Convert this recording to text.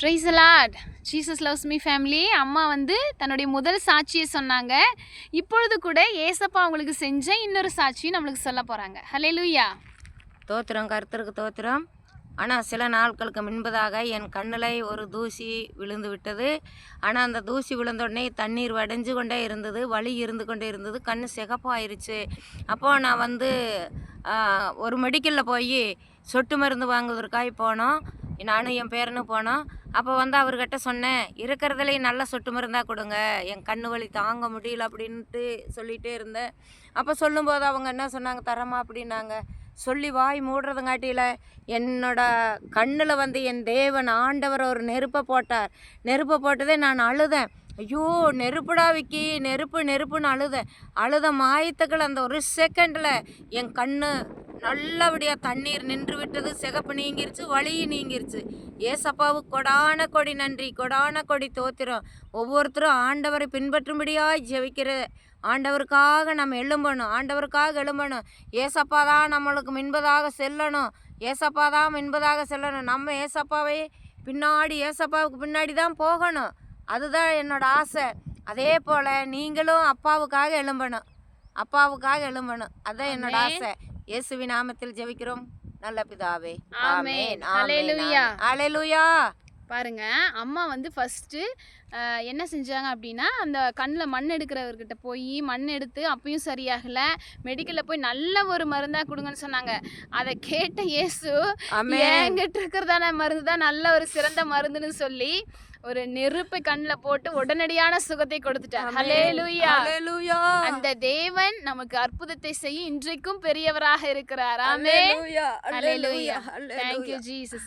Praise Jesus loves me family அம்மா வந்து தன்னுடைய முதல் சாட்சியை சொன்னாங்க. இப்பொழுது கூட ஏசப்பா அவங்களுக்கு செஞ்ச இன்னொரு சாட்சியும் நம்மளுக்கு சொல்ல போகிறாங்க ஹலே லூயா தோத்திரம் கருத்தருக்கு தோத்திரம். ஆனால் சில நாட்களுக்கு முன்பதாக என் கண்ணில் ஒரு தூசி விழுந்து விட்டது. ஆனால் அந்த தூசி விழுந்தோடனே தண்ணீர் வடைஞ்சு கொண்டே இருந்தது வலி இருந்து கொண்டே இருந்தது கண் சிகப்பாயிருச்சு. அப்போது நான் வந்து ஒரு மெடிக்கலில் போய் சொட்டு மருந்து வாங்குவதற்காக போனோம். நானும் என் பேரனும் போனோம். அப்போ வந்து அவர்கிட்ட சொன்னேன் இருக்கிறதுலையும் நல்ல சொட்டு மருந்தாக கொடுங்க. என் கண்ணு வலி தாங்க முடியல அப்படின்ட்டு சொல்லிகிட்டே இருந்தேன். அப்போ சொல்லும்போது அவங்க என்ன சொன்னாங்க தரமா அப்படின்னாங்க சொல்லி வாய் மூடுறதுங்காட்டியில் என்னோட கண்ணில் வந்து என் தேவன் ஆண்டவர் ஒரு நெருப்பை போட்டார். நெருப்பை போட்டதே நான் அழுதேன். ஐயோ நெருப்புடா விக்கி நெருப்பு நெருப்புன்னு அழுதேன். அழுத மாயத்துக்கள் அந்த ஒரு செகண்டில் என் கண்ணு நல்லபடியாக தண்ணீர் நின்று விட்டது சிகப்பு நீங்கிருச்சு வலியும் நீங்கிருச்சு. ஏசப்பாவுக்கு கொடான கொடி நன்றி கொடான கொடி தோத்திரம். ஒவ்வொருத்தரும் ஆண்டவரை பின்பற்றும்படியாய் ஜெபிக்கிற ஆண்டவருக்காக நம்ம எழும்பணும் ஆண்டவருக்காக எழும்பணும். ஏசப்பா தான் நம்மளுக்கு மின்பதாக செல்லணும். ஏசப்பா தான் மின்பதாக செல்லணும். நம்ம ஏசப்பாவை பின்னாடி ஏசப்பாவுக்கு பின்னாடி தான் போகணும். அதுதான் என்னோட ஆசை. அதே போல் நீங்களும் அப்பாவுக்காக எழும்பணும். அப்பாவுக்காக எழும்பணும். அதான் என்னோட ஆசை. இயேசுவின் நாமத்தில் ஜெபிக்கிறோம். நல்ல பிதாவே. ஆமென். அல்லேலூயா. அலையலூயா பாருங்க அம்மா வந்து ஃபஸ்ட்டு என்ன செஞ்சாங்க அப்படின்னா அந்த கண்ணில் மண் எடுக்கிறவர்கிட்ட போய் மண் எடுத்து அப்பயும் சரியாகலை மெடிக்கலில் போய் நல்ல ஒரு மருந்தாக கொடுங்கன்னு சொன்னாங்க. அதை கேட்ட இயேசு. என்கிட்ட இருக்கிறதான மருந்து தான் நல்ல ஒரு சிறந்த மருந்துன்னு சொல்லி ஒரு நெருப்பை கண்ணில் போட்டு உடனடியான சுகத்தை கொடுத்துட்டார். அந்த தேவன் நமக்கு அற்புதத்தை செய்ய இன்றைக்கும் பெரியவராக இருக்கிறார். ஆமென். அலையலூயா ஹalleluya. அலையலூயா thank you jesus.